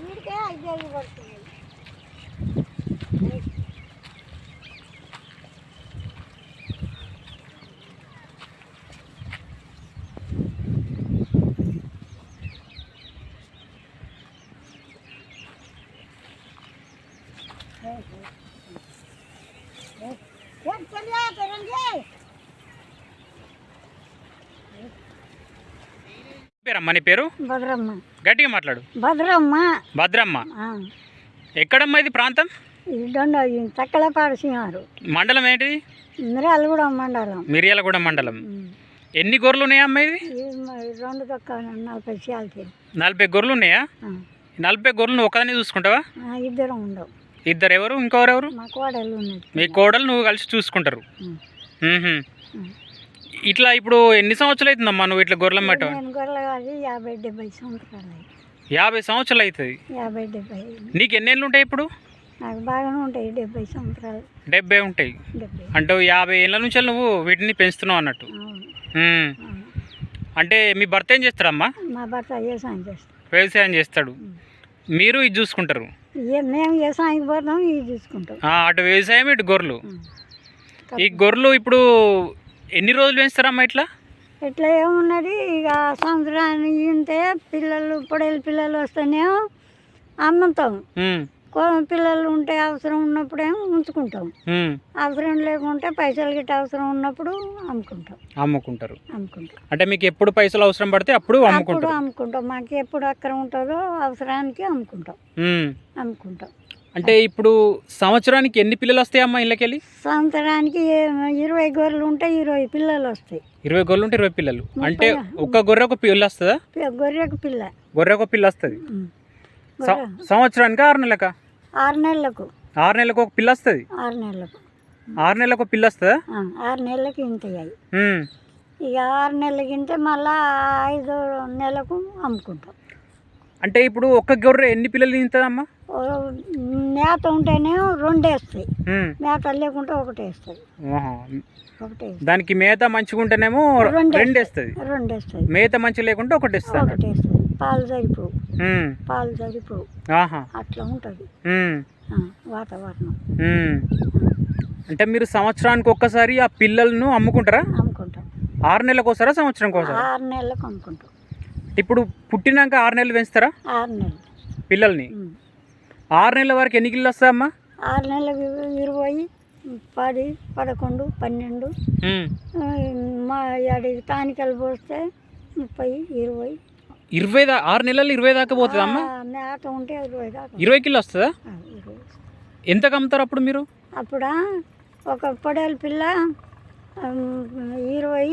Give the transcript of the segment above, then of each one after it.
వీడికే ఐదు వేలు పడుతున్నాయి ఏం తెలియదు తెరండి పేరమ్మా? నీ పేరు? భద్రమ్మ. గట్టిగా మాట్లాడు. భద్రమ్మ. భద్రమ్మ. ఎక్కడమ్మా ఇది ప్రాంతం? తక్కలపాడు సింహారు. మండలం ఏంటిది? మండలం. మిర్యాలగూడ మండలం. ఉమ్. ఎన్ని గొర్రెలు ఉన్నాయమ్మా ఇది? ఇది రెండు నలభై నలభై గొర్రెలు ఉన్నాయా? నలభై గొర్రెలు ఒకదాన్ని చూసుకుంటావా? ఇద్దరం ఉండవు ఇద్దరు ఎవరు ఇంకెవరెవరు? మా ఉన్నది. మీ కోడలు నువ్వు కలిసి చూసుకుంటారు. ఇట్లా ఇప్పుడు ఎన్ని సంవత్సరాలు అవుతుందమ్మా నువ్వు ఇట్లా గొర్రెలు కాదు యాభై డెబ్బై సంవత్సరాలు. యాభై సంవత్సరాలు అవుతుంది. యాభై డెబ్బై నీకు ఎన్నేళ్ళు ఉంటాయి ఇప్పుడు? నాకు బాగానే ఉంటాయి డెబ్బై సంవత్సరాలు. డెబ్బై ఉంటాయి. అంటే యాభై ఏళ్ళ నుంచి నువ్వు వీటిని పెంచుతున్నావు అన్నట్టు. అంటే మీ భర్త ఏం చేస్తాడమ్మా? మా భర్త వ్యవసాయం చేస్తాం వ్యవసాయం చేస్తాడు. మీరు ఇది చూసుకుంటారు. మేము వ్యవసాయానికి పోతాం ఇవి చూసుకుంటాం. అటు వ్యవసాయం ఇటు గొర్రెలు. ఈ గొర్రెలు ఇప్పుడు ఎన్ని రోజులు పెంచుతారమ్మా ఇట్లా? ఇట్లా ఏమున్నది? ఇక సంవత్సరానికి ఉంటే పిల్లలు పొడేలు పిల్లలు వస్తేనేమో అమ్ముతాం. పిల్లలు ఉంటే అవసరం ఉన్నప్పుడేమో ఉంచుకుంటాం. అవసరం లేకుంటే పైసలు గిట్ట అవసరం ఉన్నప్పుడు అమ్ముకుంటాం. అమ్ముకుంటారు. అమ్ముకుంటాం. అంటే మీకు ఎప్పుడు పైసలు అవసరం పడితే అప్పుడు అమ్ముకుంటారు. అమ్ముకుంటాం. మాకు ఎప్పుడు అక్కడ ఉంటుందో అవసరానికి అమ్ముకుంటాం. మ్మ్. అమ్ముకుంటాం. అంటే ఇప్పుడు సంవత్సరానికి ఎన్ని పిల్లలు వస్తాయమ్మా ఇళ్ళకెళ్ళి? సంవత్సరానికి ఇరవై గొర్రెలు ఉంటే ఇరవై పిల్లలు వస్తాయి. ఇరవై గొర్రెలు ఉంటే ఇరవై పిల్లలు. అంటే ఒక్క గొర్రె ఒక పిల్ల వస్తుందా? పి- గొర్రెకు పిల్ల. గొర్రె ఒక పిల్ల వస్తుంది. గొర్రె. సంవత్సరానికి ఆరు నెలలక? ఆరు నెలలకు. ఆరు నెలలకు ఒక పిల్ల వస్తుంది? ఆరు నెలలకు. ఆరు నెలలకు ఒక పిల్ల వస్తుందా? ఆరు నెలలకి మ్మ్. ఇక ఆరు నెలలకి ఇంటే మళ్ళా ఐదో నెలకు అమ్ముకుంటాం. అంటే ఇప్పుడు ఒక్క గొర్రె ఎన్ని పిల్లలు తింటుందమ్మా? మేత ఉంటేనే రెండు వేస్తాయి. మేత లేకుంటే ఒకటి వేస్తుంది వేస్తుంది దానికి మేత మంచిగా ఉంటేనేమో రెండు వేస్తుంది రెండు వేస్తుంది మేత మంచిగా లేకుంటే ఒకటి ఇస్తుంది ఒకటి వేస్తుంది పాలు సరిపోవు. మ్మ్. పాలు సరిపోవు. ఆహా. అట్లా ఉంటుంది. వాతావరణం. అంటే మీరు సంవత్సరానికి ఒక్కసారి ఆ పిల్లలను అమ్ముకుంటారా? అమ్ముకుంటాం. ఆరు నెలలకు ఒకసారా సంవత్సరం ఒకసారి ఆరు నెలలకు అమ్ముకుంటాం. ఇప్పుడు పుట్టినాక ఆరు నెలలు పెంచుతారా? ఆరు నెలలు. పిల్లల్ని. ఆరు నెలల వరకు ఎన్ని కిలో వస్తాయమ్మా? ఆరు నెలలకు ఇరవై పది పదకొండు పన్నెండు. మా తానికలు పోస్తే ముప్పై ఇరవై. ఇరవై దా ఆరు నెలలు ఇరవై దాకా పోతుందా అమ్మా మేత ఉంటే ఇరవై దాకా. ఇరవై కిలో వస్తుందా? ఎంతకు అమ్ముతారు అప్పుడు మీరు? అప్పుడా ఒక పొడేల పిల్ల ఇరవై.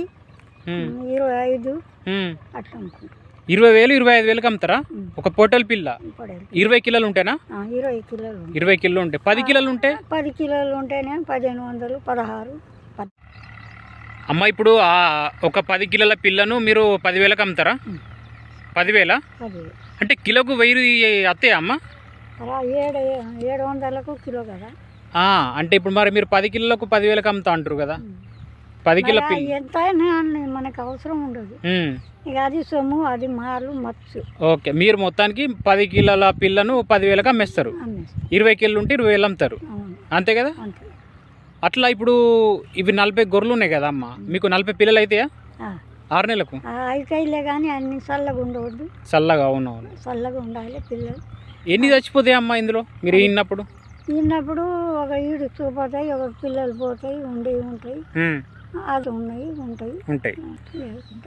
ఇరవై ఐదు. అట్లా అనుకుంటాం. ఇరవై వేలు ఇరవై ఐదు వేలకు అమ్ముతారా? మ్మ్. ఒక పొట్టల పిల్ల. ఇరవై కిలోలు ఉంటాయినా ఆ, ఇరవై కిలోలు. ఇరవై కిలో ఉంటాయి పది కిలోలు ఉంటే? పది కిలోలు ఉంటేనే పదిహేను వందలు పదహారు పద్ అమ్మ ఇప్పుడు ఆ ఒక పది కిలోల పిల్లను మీరు పదివేలకు అమ్ముతారా? మ్మ్. పదివేల? పది అంటే కిలోకు వెయ్యి అత్తయ్య అమ్మ? ఏడు ఏడు వందలకు కిలో కదా. అంటే ఇప్పుడు మరి మీరు పది కిలోలకు పదివేలకు అమ్ముతా అంటారు కదా. పది కిలో మరి పిల్ల ఎంత మనకు అవసరం ఉండదు. ఇక అది సొమ్ము అది మాలు మచ్చు ఓకే మీరు మొత్తానికి పది కిలోల పిల్లను పదివేలకు అమ్మేస్తారు. అమ్మేస్తాం ఇరవై కిలో ఉంటే ఇరవై వేలు అమ్ముతారు. అంతే కదా? అట్లా ఇప్పుడు ఇవి నలభై గొర్రెలు ఉన్నాయి కదా అమ్మ? మీకు నలభై పిల్లలు అయితాయా? ఆ. ఆరు నెలలకు? అయితేలే కానీ అన్ని చల్లగా ఉండవద్దు. చల్లగా అవును చల్లగా ఉండాలి పిల్లలు. ఎన్ని చచ్చిపోతాయి అమ్మ ఇందులో? మీరు విన్నప్పుడు తిన్నప్పుడు ఒక ఈడు చూపోతాయి ఒక పిల్లలు పోతాయి ఉండి ఉంటాయి. అది ఉన్నాయి ఉంటాయి. ఉంటాయి.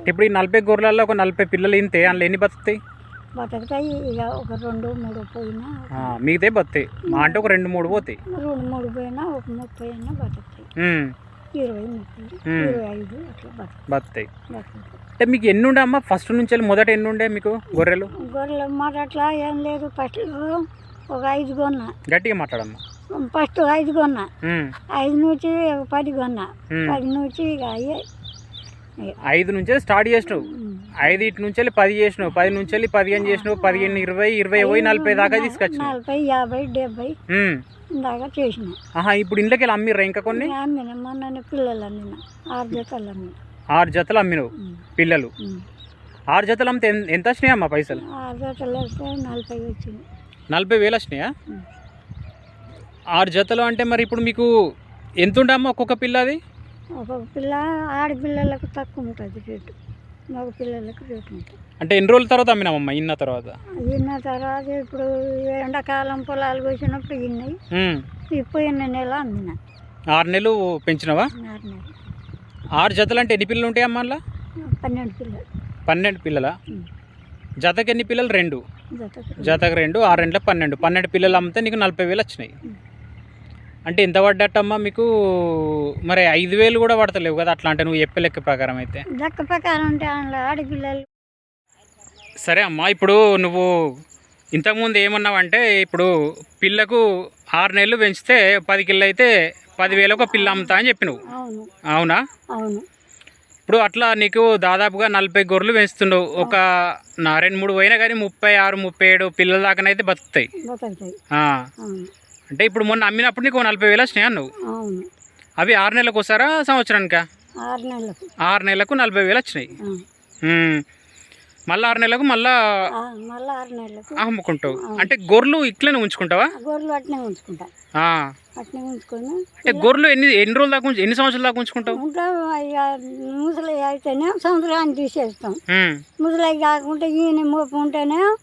ఇప్పుడు ఈ నలభై గొర్రెలలో ఒక నలభై పిల్లలు ఇంతే అందులో ఎన్ని బతుకుతాయి? బతుకుతాయి ఇక ఒక రెండు మూడు పోయినా మిగతాయి బతుకుతాయి. మా అంటే ఒక రెండు మూడు పోతాయి. రెండు మూడు పోయినా ఒక ముప్పై అయినా బతుకుతాయి. ఇరవై ముప్పై మ్మ్. ఇరవై ఐదు అట్లా బతుకు బతుకుతాయి. బతుకుతాయి. అంటే మీకు ఎన్ని ఉండే అమ్మ? ఫస్ట్ నుంచి మొదట ఎన్ని ఉండే మీకు గొర్రెలు? గొర్రెల మాట అట్లా ఏం లేదు ఫస్ట్లో ఒక ఐదు కొన్నా గట్టిగా మాట్లాడమ్మా. ఫస్ట్ ఐదు కొన్నా. ఐదు నుంచి పది కొన్నా. పది నుంచి ఐదు నుంచి స్టార్ట్ చేసినావు. ఐదు ఇటు నుంచి వెళ్ళి పది చేసినావు. పది నుంచి వెళ్ళి పదిహేను చేసినావు. పదిహేను ఇరవై ఇరవై పోయి నలభై దాకా తీసుకొచ్చినావు. నలభై యాభై డెబ్బై. దాకా చేసిన ఆహా ఇప్పుడు ఇంట్లోకి వెళ్ళి అమ్మిర్రా ఇంకా కొన్ని? అమ్మిన. మొన్న పిల్లలు అమ్మిన. ఆరు జతలు అమ్మిన. ఆరు జతలు అమ్మినవు. పిల్లలు. ఆరు జతలు అమ్మితే ఎంత వచ్చినాయి అమ్మా పైసలు? ఆరు జతలు వేస్తే నలభై వచ్చింది. నలభై వేలు వచ్చినాయా. ఆరు జతలు అంటే మరి ఇప్పుడు మీకు ఎంత ఉండమ్మా ఒక్కొక్క పిల్ల అది ఒక్కొక్క పిల్ల ఆడపిల్లలకు తక్కువ ఉంటుంది రేటు. మగ పిల్లలకు రేటు ఉంటుంది. అంటే ఎన్ని రోజుల తర్వాత అమ్మినామమ్మా ఇన్న తర్వాత? విన్న తర్వాత ఇప్పుడు ఎండాకాలం పొలాలు కోసినప్పుడు ఇన్నాయి. ఇప్పుడు ఎన్ని నెల అమ్మిన. ఆరు నెలలు పెంచినావా? ఆరు నెలలు. ఆరు జతలు అంటే ఎన్ని పిల్లలు ఉంటాయమ్మా అందులో? పన్నెండు పిల్లలు. పన్నెండు పిల్లల. జతకి ఎన్ని పిల్లలు? రెండు. జతకు రెండు. ఆరు రెండుల పన్నెండు. పన్నెండు పిల్లలు అమ్మితే నీకు నలభై వేలు వచ్చినాయి. అంటే ఎంత పడ్డట్టమ్మా మీకు? మరి ఐదు వేలు కూడా పడతలేవు కదా అట్లా అంటే నువ్వు చెప్పే లెక్క ప్రకారం అయితే. లెక్క ప్రకారం అంటే అందులో ఆడపిల్లలు. సరే అమ్మా ఇప్పుడు నువ్వు ఇంతకుముందు ఏమన్నావంటే ఇప్పుడు పిల్లకు ఆరు నెలలు పెంచితే పది కిలో అయితే పదివేలు ఒక పిల్ల అమ్ముతా అని చెప్పి నువ్వు అవును. అవునా? అవును. ఇప్పుడు అట్లా నీకు దాదాపుగా నలభై గొర్రెలు పెంచుతుండవు. ఒక నా రెండు మూడు పోయినా కానీ ముప్పై ఆరు ముప్పై ఏడు పిల్లల దాకానైతే బతుకుతాయి. బతుకుతాయి. ఆ. అవును. అంటే ఇప్పుడు మొన్న అమ్మినప్పుడు నీకు నలభై వేలు వచ్చినాయి నువ్వు అవును. అవి ఆరు నెలలకు వస్తారా సంవత్సరానికా? ఆరు నెలలకు. ఆరు నెలలకు నలభై వేలు వచ్చినాయి. మళ్ళీ ఆరు నెలలకు మళ్ళా మళ్ళీ ఆరు నెలలకు. అమ్ముకుంటావు. అంటే గొర్రెలు ఇట్లనే ఉంచుకుంటావా? గొర్రెలు అట్నే ఉంచుకుంటా. ఆ. అట్నే ఉంచుకొని అంటే గొర్రెలు ఎన్ని ఎన్ని రోజుల దాకా ఉంచు- ఎన్ని సంవత్సరాల దాకా ఉంచుకుంటావు? ముసలి అయితేనే సంవత్సరాన్ని తీసేస్తాం. ముసలి కాకుంటే ఈయన మోపు ఉంటేనే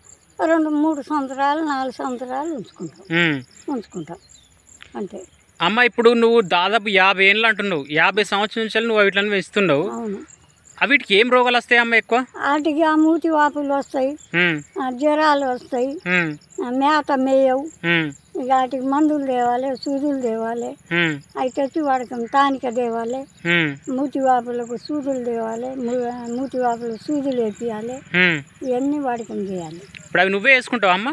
రెండు మూడు సంవత్సరాలు నాలుగు సంవత్సరాలు ఉంచుకుంటాం. ఉంచుకుంటాం. అంతే. అమ్మ ఇప్పుడు నువ్వు దాదాపు యాభై ఏళ్ళు అంటున్నావు. యాభై సంవత్సరం నుంచి నువ్వు వీటిని పెంచుతున్నావు అవును. వీటికి ఏం రోగాలు వస్తాయి అమ్మ ఎక్కువ? వాటికి ఆ మూతి వాపులు వస్తాయి. జ్వరాలు వస్తాయి. మేత మేయవు. ఇక వాటికి మందులు తేవాలి సూదులు తేవాలి. అవి తెచ్చి వాడికి తానిక తేవాలి. మూతి వాపులకు సూదులు తేవాలి. మూతి వాపులకు సూదులు వేపియాలి. ఇవన్నీ వాడికి చేయాలి. ఇప్పుడు అవి నువ్వే వేసుకుంటావు అమ్మ?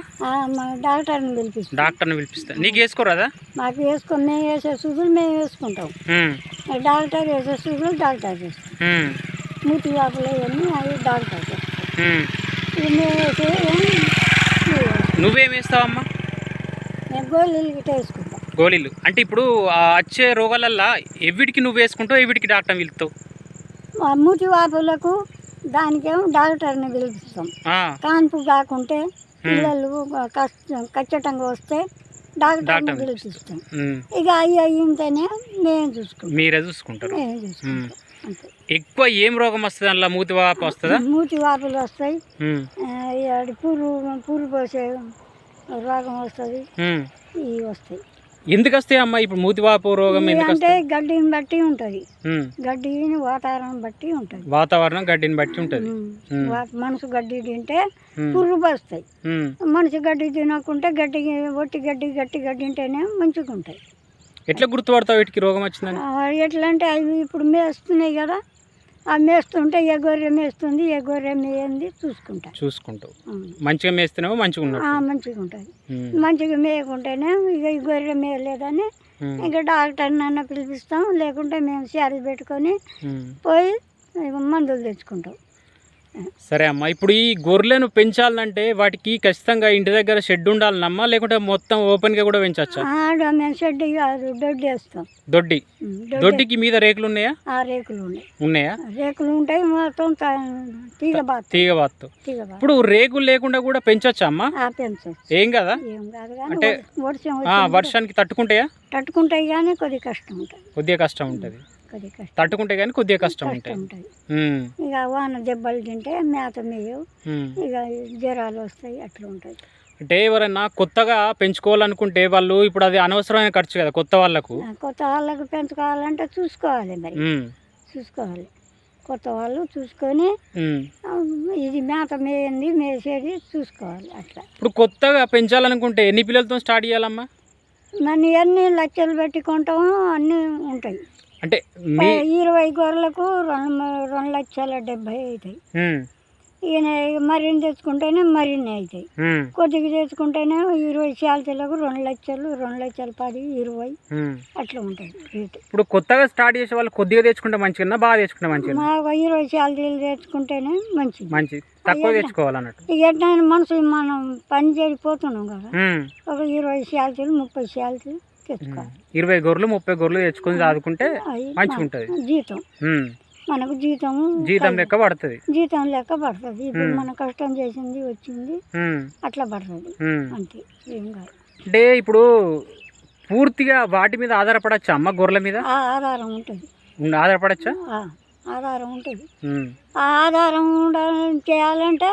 డాక్టర్ని పిలిపిస్తాం. డాక్టర్ని పిలిపిస్తా. నీకు వేసుకోరాదా మాకు వేసుకొని మేము వేసే సూదులు మేము వేసుకుంటాం. డాక్టర్ వేసే సూదులు డాక్టర్ ఉమ్. మూతి వాపులు అవన్నీ అవి డాక్టర్ చేస్తాం మేము వేసే. నువ్వేం వేస్తావమ్మా మేము గోళీలు గిట్ట వేసుకుంటాం. గోళీలు. అంటే ఇప్పుడు వచ్చే రోగాలల్లా ఎవిడికి నువ్వు వేసుకుంటావు ఎవిడికి డాక్టర్ ఆ మూతి వాపులకు దానికేమో డాక్టర్ని పిలిపిస్తాం. కాన్పు కాకుంటే పిల్లలు ఖచ్చితంగా వస్తే డాక్టర్ని పిలిపిస్తాం. ఇక అవి అయ్యింతేనే మేము చూసుకుంటాం. మీరే చూసుకుంటారు. మేము చూసుకుంటాం. అంతే. ఎక్కువ ఏం రోగం వస్తుంది అందులో? మూతి వాపు వస్తుందా? మూతి వాపులు వస్తాయి. ఉమ్. ఆ, ఈ ఆడి పూరు పూరు పోసే రోగం వస్తుంది. ఇవి వస్తాయి. ఎందుకు వస్తాయి అమ్మా? ఇప్పుడు మూతి వాపు రోగం ఇవి ఎందుకు అంటే వస్తాయి? గడ్డిని బట్టి ఉంటుంది. గడ్డిని వాతావరణం బట్టి ఉంటుంది. వాతావరణం గడ్డిని బట్టి ఉంటుంది. మనసు గడ్డి తింటే. పురుగు వస్తాయి. మనిషి గడ్డి తినకుంటే గడ్డి ఒట్టి గడ్డి గట్టి గడ్డి తింటేనే మంచిగా ఉంటాయి ఎట్లా గుర్తుపడతావు వీటికి రోగం వచ్చిందని? ఎట్లా అంటే అవి ఇప్పుడు మేస్తున్నాయి కదా ఆ మేస్తుంటే ఏ గొర్రె మేస్తుంది ఏ గొర్రె మేయంది చూసుకుంటా చూసుకుంటావు. మంచిగా మేస్తేనేమో మంచిగా మంచిగా ఉంటుంది. మంచిగా మేయకుంటేనే ఇక ఈ గొర్రె మేయలేదని. ఇంకా డాక్టర్ నన్ను పిలిపిస్తాం లేకుంటే మేము శారీ పెట్టుకొని. పోయి మందులు తెచ్చుకుంటాం సరే అమ్మా ఇప్పుడు ఈ గొర్రెలను పెంచాలంటే వాటికి ఖచ్చితంగా ఇంటి దగ్గర షెడ్ ఉండాలనమ్మా? లేకుంటే మొత్తం ఓపెన్గా కూడా పెంచచ్చా? మేము షెడ్ కాదు దొడ్డి వేస్తాం. దొడ్డి? దొడ్డికి మీద రేకులు ఉన్నాయా? ఆ రేకులు ఉన్నాయి. ఉన్నాయా? రేకులు ఉంటాయి మొత్తం త- తీగ బాత తీగ బాత్తు తీగ బాత ఇప్పుడు రేకులు లేకుండా కూడా పెంచొచ్చా అమ్మా? పెంచచ్చు. ఏం కదా? అంటే- వర్షానికి తట్టుకుంటాయా? తట్టుకుంటాయి కానీ కొద్ది కష్టం ఉంటుంది. కొద్దిగా కష్టం ఉంటుంది. తట్టుకుంటే కానీ కొద్దిగా కష్టం ఉంటుంది ఇక వాన దెబ్బలు తింటే మేత మేయవు. ఇక జ్వరాలు వస్తాయి అట్లా ఉంటుంది అంటే ఎవరైనా కొత్తగా పెంచుకోవాలనుకుంటే వాళ్ళు ఇప్పుడు అది అనవసరమైన ఖర్చు కదా కొత్త వాళ్ళకు. కొత్త వాళ్ళకు పెంచుకోవాలంటే చూసుకోవాలి మరి. చూసుకోవాలి. కొత్త వాళ్ళు చూసుకొని ఇది మేత మేయంది మేసేది చూసుకోవాలి అట్లా. ఇప్పుడు కొత్తగా పెంచాలనుకుంటే ఎన్ని పిల్లలతో స్టార్ట్ చేయాలమ్మా? నన్ను ఎన్ని లక్షలు పెట్టుకుంటామో అన్నీ ఉంటాయి. అంటే ఇరవై గొర్రెలకు రెండు రెండు లక్షల డెబ్బై అవుతాయి ఈయన మరిన్ని తెచ్చుకుంటేనే మరిన్ని అవుతాయి కొద్దిగా తెచ్చుకుంటేనే ఇరవై శాలతీలకు రెండు లక్షలు రెండు లక్షల పది ఇరవై. అట్లా ఉంటుంది రేటు. ఇప్పుడు కొత్తగా స్టార్ట్ చేసే వాళ్ళు కొద్దిగా తెచ్చుకుంటే మంచిగా బాగా తెచ్చుకుంటే మంచిగా మా ఇరవై శాలతీలు తెచ్చుకుంటేనే మంచిది. మంచిది. తక్కువ తెచ్చుకోవాలన్నట్టు. ఇక ఎట్లయినా మనసు మనం పని చేరిపోతున్నాం కదా. ఒక ఇరవై శాలతీలు ముప్పై శాలతీలు తెచ్చుకోవాలి ఇరవై గొర్రెలు ముప్పై గొర్రెలు తెచ్చుకొని చదువుకుంటే మంచిగా ఉంటుంది జీతం. మనకు జీతం జీతం లెక్క పడుతుంది. జీతం లెక్క పడుతుంది. ఇప్పుడు. మనం కష్టం చేసింది వచ్చింది అట్లా పడుతుంది. అంతే ఏం కాదు. అంటే ఇప్పుడు పూర్తిగా వాటి మీద ఆధారపడచ్చా అమ్మ గొర్రెల మీద? ఆధారం ఉంటుంది. ఆధారపడచ్చా? ఆధారం ఉంటుంది. ఆధారం చేయాలంటే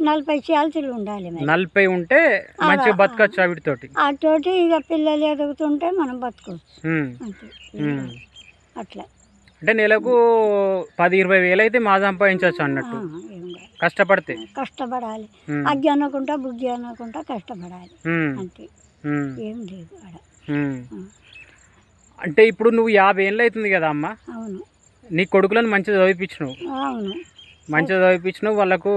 నలభై చేయాల్సిలు ఉండాలి మరి. నలభై ఉంటే మంచిగా బతకచ్చు వీటితోటి అతోటి ఇక పిల్లలు ఎదుగుతుంటే మనం బతుకోవచ్చు ఉమ్, అంతే. అట్లా. అంటే నెలకు పది ఇరవై వేలు అయితే మా సంపాదించవచ్చు అన్నట్టు. కష్టపడితే. కష్టపడాలి. అగ్గి అనకుండా బుద్ధి అనకుండా కష్టపడాలి. అంతే. ఏం లేదు ఆడ. అంటే ఇప్పుడు నువ్వు యాభై ఏళ్ళు అవుతుంది కదా అమ్మ? అవును. నీ కొడుకులను మంచిగా చదివిపించినావు. అవును. మంచిగా చదివిపించినావు వాళ్ళకు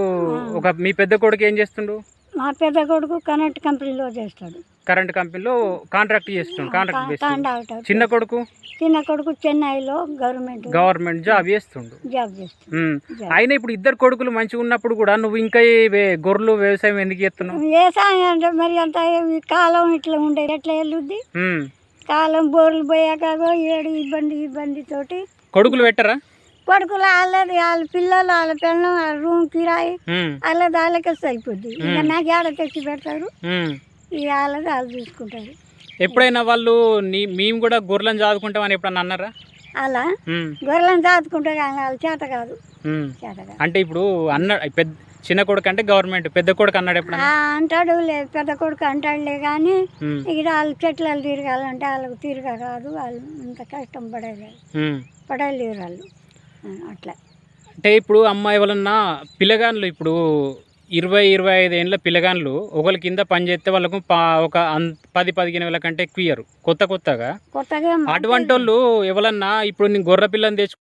ఒక మీ పెద్ద కొడుకు ఏం చేస్తుండు? మా పెద్ద కొడుకు కనెక్ట్ కంపెనీలో చేస్తాడు. కరెంట్ కంపెనీలో కాంట్రాక్ట్ చేస్తుండు కాంట్రాక్ట్ చిన్న కొడుకు? చిన్న కొడుకు చెన్నైలో గవర్నమెంట్ గవర్నమెంట్ జాబ్ చేస్తుండు. జాబ్ చేస్తాడు. అయినా ఇప్పుడు ఇద్దరు కొడుకులు మంచిగా ఉన్నప్పుడు కూడా నువ్వు ఇంకా గొర్రెలు వ్యవసాయం ఎందుకు చేస్తున్నావు? వ్యవసాయం అంటే మరి అంత ఈ కాలం ఇట్లా ఉండేది ఎట్లా వెళ్ళుద్ది. కాలం బోర్లు పోయాక ఏడు ఇబ్బంది ఇబ్బంది తోటి కొడుకులు పెట్టరా? కొడుకులు వాళ్ళది వాళ్ళ పిల్లలు వాళ్ళ పిల్లలు వాళ్ళ రూమ్ కిరాయి. వాళ్ళది వాళ్ళకే సరిపోద్ది ఇంకా నాకు ఏడ తెచ్చి పెడతారు. ఇక వాళ్ళది వాళ్ళు చూసుకుంటారు ఎప్పుడైనా వాళ్ళు నీ మేము కూడా గొర్రెలను చదువుకుంటామని ఎప్పుడన్నా అన్నారా అలా. గొర్రెలను దాచుకుంటారు కానీ వాళ్ళు చేత కాదు ఉమ్. చేత కాదు అంటే ఇప్పుడు అన్న పెద్ద చిన్న కొడుకు అంటే గవర్నమెంట్ పెద్ద కొడుకు అన్నాడు ఎప్పుడన్నా ఆ, అంటాడు లేదు పెద్ద కొడుకు అంటాడులే కానీ. ఇక్కడ వాళ్ళు చెట్లు తిరగాలంటే వాళ్ళకు తిరగ కాదు వాళ్ళు ఇంత కష్టం పడేది. పడలేరు వాళ్ళు అట్లా. అంటే ఇప్పుడు అమ్మాయి వాళ్ళన్న పిల్లగాన్లు ఇప్పుడు ఇరవై ఇరవై ఐదు ఏళ్ళ పిల్లగాన్లు ఒకరి కింద పని చేస్తే వాళ్ళకు పా- ఒక పది పదిహేను వేల కంటే ఎక్కువ ఇయ్యరు. కొత్త కొత్తగా. కొత్తగా అటువంటి వాళ్ళు ఎవరన్నా ఇప్పుడు నేను గొర్రె పిల్లని తెచ్చు